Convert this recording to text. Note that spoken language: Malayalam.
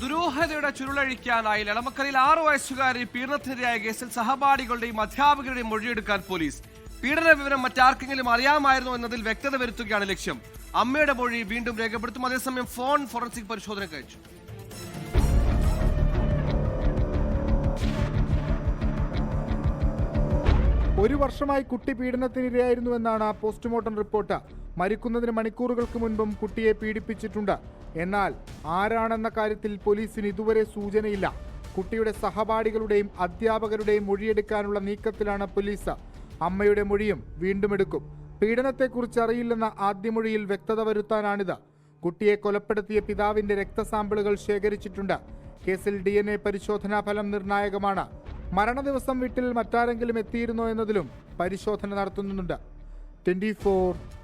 ദുരൂഹതയുടെ ചുരുളഴിക്കാനായി എളമക്കരയിൽ ആറു വയസ്സുകാരി പീഡനത്തിനിരയായ കേസിൽ സഹപാഠികളുടെയും അധ്യാപകരുടെയും മൊഴിയെടുക്കാൻ പോലീസ്. പീഡന വിവരം മറ്റാർക്കെങ്കിലും അറിയാമായിരുന്നു എന്നതിൽ വ്യക്തത വരുത്തുകയാണ് ലക്ഷ്യം. അമ്മയുടെ മൊഴി വീണ്ടും രേഖപ്പെടുത്തും. അതേസമയം ഫോൺ ഫോറൻസിക് പരിശോധന കഴിച്ചു. ഒരു വർഷമായി കുട്ടി പീഡനത്തിനിരയായിരുന്നുവെന്നാണ് പോസ്റ്റ്മോർട്ടം റിപ്പോർട്ട്. മരിക്കുന്നതിന് മണിക്കൂറുകൾക്ക് മുൻപും കുട്ടിയെ പീഡിപ്പിച്ചിട്ടുണ്ട്. എന്നാൽ ആരാണെന്ന കാര്യത്തിൽ പോലീസിന് ഇതുവരെ സൂചനയില്ല. കുട്ടിയുടെ സഹപാഠികളുടെയും അധ്യാപകരുടെയും മൊഴിയെടുക്കാനുള്ള നീക്കത്തിലാണ് പോലീസ്. അമ്മയുടെ മൊഴിയും വീണ്ടും എടുക്കും. പീഡനത്തെക്കുറിച്ച് അറിയില്ലെന്ന ആദ്യ മൊഴിയിൽ വ്യക്തത വരുത്താനാണിത്. കുട്ടിയെ കൊലപ്പെടുത്തിയ പിതാവിന്റെ രക്തസാമ്പിളുകൾ ശേഖരിച്ചിട്ടുണ്ട്. കേസിൽ ഡി എൻ എ പരിശോധനാ ഫലം നിർണായകമാണ്. മരണദിവസം വീട്ടിൽ മറ്റാരെങ്കിലും എത്തിയിരുന്നോ എന്നതിലും പരിശോധന നടത്തുന്നുണ്ട്. ട്വന്റി